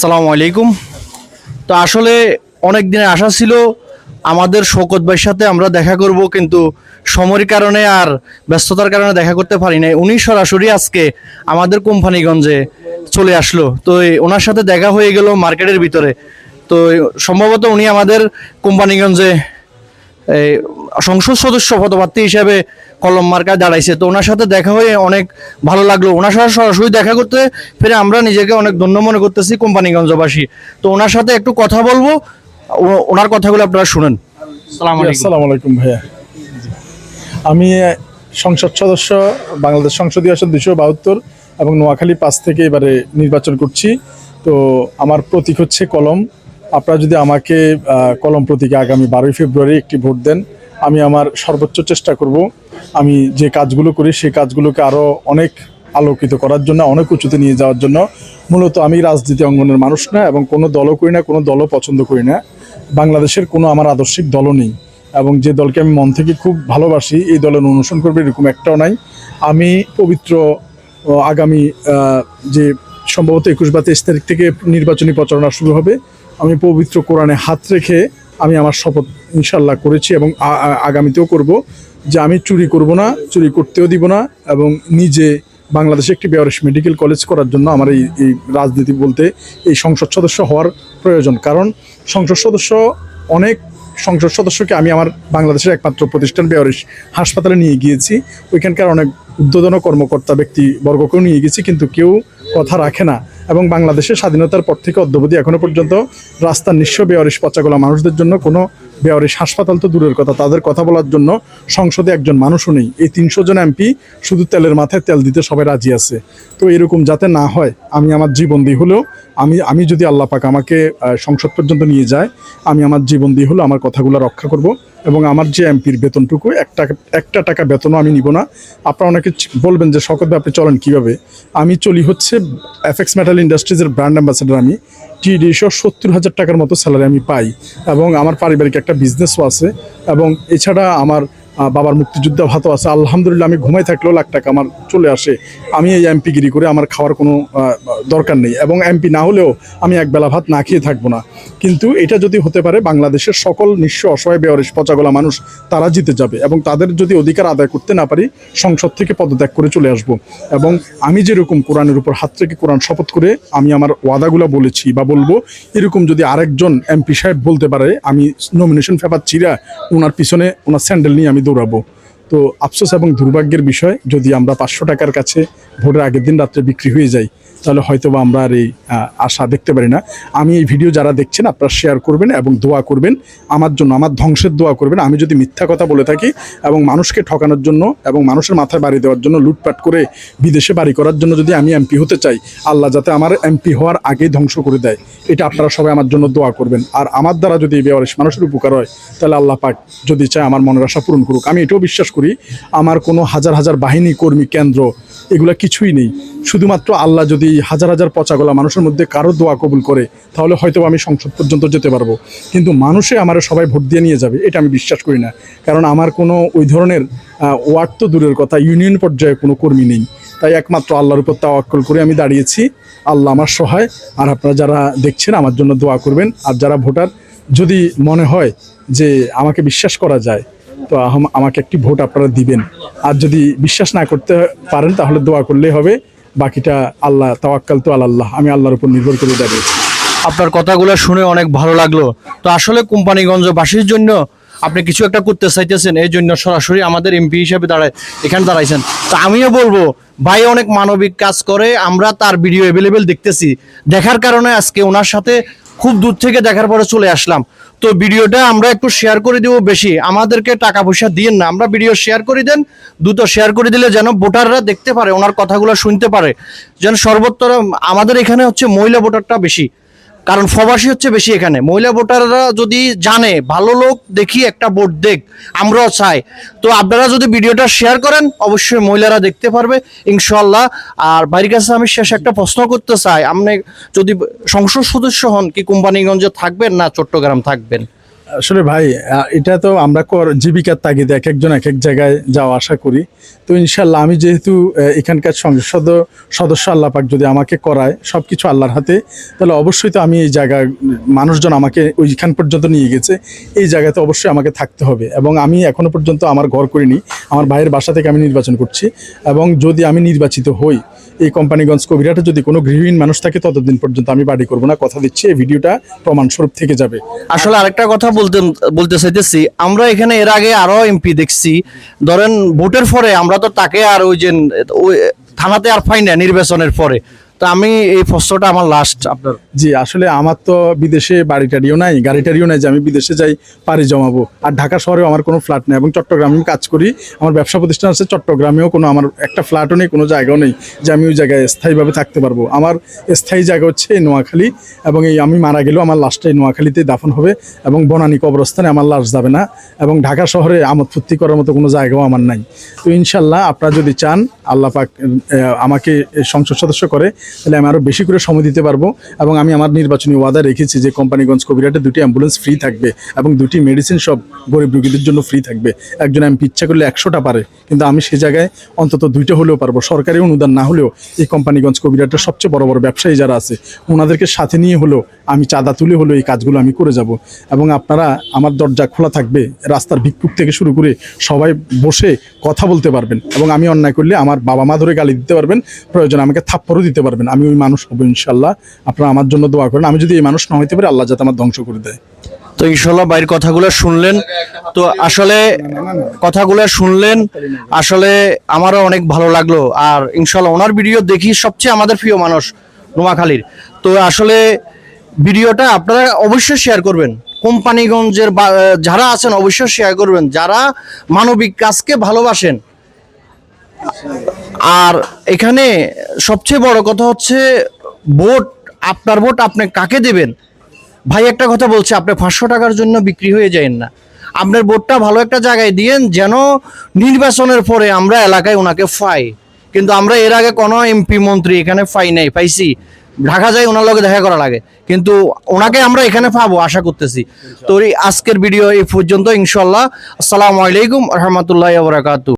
আসসালামু আলাইকুম। তো আসলে অনেক দিনের আশা ছিল আমাদের শৌকত ভাইয়ের সাথে আমরা দেখা করব, কিন্তু সময়ের কারণে আর ব্যস্ততার কারণে দেখা করতে পারি নাই। উনি সরাসরি আজকে আমাদের কোম্পানিগঞ্জে চলে আসলো। তো ওনার সাথে দেখা হয়ে গেল মার্কেটের ভিতরে। তো সম্ভবত উনি আমাদের কোম্পানিগঞ্জে সংসদ সদস্য পদপ্রার্থী হিসেবে কলম মার্কায় দাঁড়াইছে। তো ওনার সাথে দেখা হয়ে অনেক ভালো লাগল। ওনার সাথে সরাসরি দেখা করতে ফিরে আমরা নিজেকে অনেক ধন্য মনে করতেছি কোম্পানিগঞ্জবাসী। তো ওনার সাথে একটু কথা বলব। ওনার কথাগুলো আপনারা শুনেন। আসসালামু আলাইকুম ভাইয়া। আমি সংসদ সদস্য বাংলাদেশ সংসদীয় আসন দুশো বাহাত্তর এবং নোয়াখালী পাঁচ থেকে এবারে নির্বাচন করছি। তো আমার প্রতীক হচ্ছে কলম। আপনারা যদি আমাকে কলম প্রতীকে আগামী বারোই ফেব্রুয়ারি একটি ভোট দেন আমি আমার সর্বোচ্চ চেষ্টা করব আমি যে কাজগুলো করি, সেই কাজগুলোকে আরও অনেক আলোকিত করার জন্য, অনেক উঁচুতে নিয়ে যাওয়ার জন্য। মূলত আমি রাজনীতি অঙ্গনের মানুষ না এবং কোনো দলও করি না, কোনো দলও পছন্দ করি না। বাংলাদেশের কোনো আমার আদর্শিক দলও নেই এবং যে দলকে আমি মন থেকে খুব ভালোবাসি, এই দলের অনুসরণ করবে এরকম একটাও নাই। আমি পবিত্র আগামী যে সম্ভবত একুশ বা তেইশ তারিখ থেকে নির্বাচনী প্রচারণা শুরু হবে, আমি পবিত্র কোরআনে হাত রেখে আমি আমার শপথ ইনশাল্লাহ করেছি এবং আগামীতেও করব যে আমি চুরি করব না, চুরি করতেও দিব না এবং নিজে বাংলাদেশে একটি বেয়ারিশ মেডিকেল কলেজ করার জন্য আমার এই এই রাজনীতি বলতে এই সংসদ সদস্য হওয়ার প্রয়োজন। কারণ সংসদ সদস্য অনেক সংসদ সদস্যকে আমি আমার বাংলাদেশের একমাত্র প্রতিষ্ঠান বেয়ারিশ হাসপাতালে নিয়ে গিয়েছি। ওইখানকার অনেক উদ্বোধন কর্মকর্তা ব্যক্তি বর্গকেও নিয়ে গেছি, কিন্তু কেউ কথা রাখে না। এবং বাংলাদেশের স্বাধীনতার পর থেকে অদ্যবধি এখনও পর্যন্ত রাস্তার নিঃস্ব বেয়ারিশ পচাগোলা মানুষদের জন্য কোনো বেয়ারিশ হাসপাতাল তো দূরের কথা। তাদের কথা বলার জন্য সংসদে একজন মানুষও নেই। এই তিনশো জন এমপি শুধু তেলের মাথায় তেল দিতে সবাই রাজি আছে। তো এরকম যাতে না হয়, আমি আমার জীবন দিয়ে হলেও আমি আমি যদি আল্লাহ পাক আমাকে সংসদ পর্যন্ত নিয়ে যায়, আমি আমার জীবন দিয়ে হলো আমার কথাগুলো রক্ষা করব এবং আমার যে এমপির বেতনটুকু, একটা একটা টাকা বেতনও আমি নিব না। আপনারা অনেকে বলবেন যে শকত আপনি চলেন কীভাবে? আমি চলি হচ্ছে এফএক্স মেটাল ইন্ডাস্ট্রিজের ব্র্যান্ড অ্যাম্বাসেডার আমি। টিডিশো সত্তর হাজার টাকার মতো স্যালারি আমি পাই এবং আমার পারিবারিক একটা বিজনেসও আছে এবং এছাড়া আমার বাবার মুক্তিযোদ্ধা ভাতও আছে। আলহামদুলিল্লাহ আমি ঘুমাই থাকলেও লাখ টাকা আমার চলে আসে। আমি এই এমপিগিরি করে আমার খাওয়ার কোনো দরকার নেই। এবং এমপি না হলেও আমি একবেলা ভাত না খেয়ে থাকব না। কিন্তু এটা যদি হতে পারে, বাংলাদেশের সকল নিঃস্ব অসহায় বেয়ারিশ পচাগোলা মানুষ তারা জিতে যাবে এবং তাদের যদি অধিকার আদায় করতে না পারি, সংসদ থেকে পদত্যাগ করে চলে আসব। এবং আমি যেরকম কোরআনের উপর হাত রেখে কোরআন শপথ করে আমি আমার ওয়াদাগুলো বলেছি বা বলব, এরকম যদি আরেকজন এমপি সাহেব বলতে পারে, আমি নমিনেশন পেপার চিরা ওনার পিছনে ওনার স্যান্ডেল নিয়ে আমি দৌড়াবো। তো আফসোস এবং দুর্ভাগ্যের বিষয়, যদি আমরা পাঁচশো টাকার কাছে ভোটের আগের দিন রাত্রে বিক্রি হয়ে যাই, তাহলে হয়তো বা আমরা আর এই আশা দেখতে পারি না। আমি এই ভিডিও যারা দেখছেন, আপনারা শেয়ার করবেন এবং দোয়া করবেন আমার জন্য, আমার ধ্বংসের দোয়া করবেন। আমি যদি মিথ্যা কথা বলে থাকি এবং মানুষকে ঠকানোর জন্য এবং মানুষের মাথায় বাড়ি দেওয়ার জন্য, লুটপাট করে বিদেশে বাড়ি করার জন্য যদি আমি এমপি হতে চাই, আল্লাহ যাতে আমার এমপি হওয়ার আগেই ধ্বংস করে দেয়। এটা আপনারা সবাই আমার জন্য দোয়া করবেন। আর আমার দ্বারা যদি বেওয়ারিশ মানুষের উপকার হয়, তাহলে আল্লাহ পাক যদি চায় আমার মনের আশা পূরণ করুক। আমি এটাও বিশ্বাস করি। আমার কোনো হাজার হাজার বাহিনী, কর্মী, কেন্দ্র, এগুলা কিছুই নেই। শুধুমাত্র আল্লাহ যদি হাজার হাজার পচাগোলা মানুষের মধ্যে কারও দোয়া কবুল করে, তাহলে হয়তো আমি সংসদ পর্যন্ত যেতে পারব। কিন্তু মানুষে আমার সবাই ভোট দিয়ে নিয়ে যাবে, এটা আমি বিশ্বাস করি না। কারণ আমার কোনো ওই ধরনের ওয়ার্ড তো দূরের কথা, ইউনিয়ন পর্যায়ে কোনো কর্মী নেই। তাই একমাত্র আল্লাহর উপর তাওয়াক্কল করে আমি দাঁড়িয়েছি। আল্লাহ আমার সহায়, আর আপনারা যারা দেখছেন, আমার জন্য দোয়া করবেন। আর যারা ভোটার, যদি মনে হয় যে আমাকে বিশ্বাস করা যায় তো আমাকে একটি ভোট আপনারা দিবেন। আর যদি বিশ্বাস না করতে পারেন, তাহলে দোয়া করলেই হবে। বাকিটা আল্লাহ, তাওয়াক্কাল তো আল্লাহ। আমি আল্লাহর উপর নির্ভর করে দাঁড়িয়েছি আপনার কথাগুলো শুনে অনেক ভালো লাগল। তো আসলে কোম্পানিগঞ্জবাসীর জন্য আপনি কিছু একটা করতে চাইতেছেন, এই জন্য সরাসরি আমাদের এমপি হিসেবে দাঁড়ায়, এখানে দাঁড়াইছেন। তো আমিও বলব, ভাই অনেক মানবিক কাজ করে, আমরা তার ভিডিও অ্যাভেলেবেল দেখতেছি। দেখার কারণে আজকে ওনার সাথে খুব দূর থেকে দেখার পরে চলে আসলাম। তো ভিডিওটা আমরা একটু শেয়ার করে দেবো বেশি। আমাদেরকে টাকা পয়সা দিয়ে না। আমরা ভিডিও শেয়ার করে দেন দ্রুত শেয়ার করে দিলে যেন ভোটাররা দেখতে পারে, ওনার কথাগুলো শুনতে পারে। যেন সর্বত্র আমাদের এখানে হচ্ছে মহিলা ভোটারটা বেশি। কারণ ফবাসি হচ্ছে বেশি এখানে। মহিলা ভোটাররা যদি জানে, ভালো লোক দেখি একটা ভোট দেখ, আমরাও চাই। তো আপনারা যদি ভিডিওটা শেয়ার করেন, অবশ্যই মহিলারা দেখতে পারবে ইনশাল্লাহ আর বাড়ির কাছে আমি শেষে একটা প্রশ্ন করতে চাই। আপনি যদি সংসদ সদস্য হন, কি কোম্পানিগঞ্জে থাকবেন না চট্টগ্রাম থাকবেন? আসলে ভাই এটা তো আমরা কর- জীবিকার তাগিদে এক একজন এক এক জায়গায় যাওয়া আশা করি। তো ইনশাল্লাহ আমি যেহেতু এখানকার সংসদ সদস্য আল্লাহ পাক যদি আমাকে করায় সব কিছু আল্লাহর হাতে, তাহলে অবশ্যই তো আমি এই জায়গায় মানুষজন আমাকে ওইখান পর্যন্ত নিয়ে গেছে। এই জায়গাতে অবশ্যই আমাকে থাকতে হবে এবং আমি এখনও পর্যন্ত আমার ঘর করিনি। আমার ভাইয়ের বাসা থেকে আমি নির্বাচন করছি এবং যদি আমি নির্বাচিত হই এই কোম্পানিগঞ্জ কবিরাটে যদি কোনো গৃহহীন মানুষ থাকে, ততদিন পর্যন্ত আমি বাড়ি করব না। কথা দিচ্ছি, এই ভিডিওটা প্রমাণস্বরূপ থেকে যাবে। আসলে আরেকটা কথা বলতে বলতে চাইতেছি আমরা এখানে এর আগে আরও এমপি দেখছি। ধরেন ভোটের পরে আমরা তো তাকে আর ওই যে থানাতে আর পাই না নির্বাচনের পরে। তো আমি এই প্রশ্নটা আমার লাস্ট আপনার জি, আসলে আমার তো বিদেশে বাড়ি টাড়িও নাই গাড়ি টাড়িও নাই যে আমি বিদেশে যাই, পাড়ি জমাবো। আর ঢাকা শহরেও আমার কোনো ফ্ল্যাট নেই এবং চট্টগ্রামে আমি কাজ করি। আমার ব্যবসা প্রতিষ্ঠান আছে, চট্টগ্রামেও কোনো আমার একটা ফ্ল্যাটও নেই, কোনো জায়গাও নেই যে আমি ওই জায়গায় স্থায়ীভাবে থাকতে পারব। আমার স্থায়ী জায়গা হচ্ছে এই নোয়াখালী এবং এই আমি মারা গেলেও আমার লাশটা এই নোয়াখালীতেই দাফন হবে এবং বনানী কবরস্থানে আমার লাশ যাবে না এবং ঢাকা শহরে আমোদ ফুর্তি করার মতো কোনো জায়গাও আমার নাই। তো ইনশাল্লাহ আপনারা যদি চান, আল্লাহ পাক আমাকে সংসদ সদস্য করে, তাহলে আমি আরও বেশি করে সময় দিতে পারব এবং আমি আমার নির্বাচনী ওয়াদা রেখেছি যে কোম্পানিগঞ্জ কবিরাটে দুটি অ্যাম্বুলেন্স ফ্রি থাকবে এবং দুটি মেডিসিন সব গরিব রোগীদের জন্য ফ্রি থাকবে। একজন এমপি ইচ্ছা করলে একশোটা পারে, কিন্তু আমি সে জায়গায় অন্তত দুইটা হলেও পারব। সরকারি অনুদান না হলেও এই কোম্পানিগঞ্জ কবিরাটের সবচেয়ে বড় বড় ব্যবসায়ী যারা আছে ওনাদেরকে সাথে নিয়ে হলেও আমি চাঁদা তুলে হলেও এই কাজগুলো আমি করে যাব। এবং আপনারা আমার দরজা খোলা থাকবে, রাস্তার ভিক্ষুক থেকে শুরু করে সবাই বসে কথা বলতে পারবেন এবং আমি অন্যায় করলে আমার বাবা মা ধরে গালি দিতে পারবেন, প্রয়োজন আমাকে থাপ্পড়ও দিতে পারবেন। আমি ওই মানুষ হব ইনশাল্লাহ। আপনারা আমার জন্য দোয়া করেন। আমি যদি এই মানুষ না হইতে পারি, আল্লাহ যাতে আমার ধ্বংস করে দেয়। তো ইনশাল্লাহ বাইরের কথাগুলো শুনলেন। তো আসলে কথাগুলো শুনলেন। আসলে আমারও অনেক ভালো লাগল। আর ইনশাল্লাহ ওনার ভিডিও দেখি সবচেয়ে আমাদের প্রিয় মানুষ নোয়াখালীর। তো আসলে ভিডিওটা আপনারা অবশ্যই শেয়ার করবেন। কোম্পানিগঞ্জের যারা আছেন অবশ্যই শেয়ার করবেন। যারা মানবিক কাজকে ভালোবাসেন। আর এখানে সবচেয়ে বড় কথা হচ্ছে, ভোট আপনার ভোট আপনি কাকে দেবেন? ভাই, একটা কথা বলছে, আপনি পাঁচশো টাকার জন্য বিক্রি হয়ে যায়েন না। আপনার ভোটটা ভালো একটা জায়গায় দিয়েন, যেন নির্বাচনের পরে আমরা এলাকায় ওনাকে পাই কিন্তু আমরা এর আগে কোনো এমপি মন্ত্রী এখানে পাই নাই, পাইছি। ঢাকা যায় ওনার লগে দেখা করা লাগে। কিন্তু ওনাকে আমরা এখানে পাবো, আশা করতেছি। তো আজকের ভিডিও এই পর্যন্ত ইনশাল্লাহ আসসালামু আলাইকুম, রহমতুল্লাহ বরাকাতু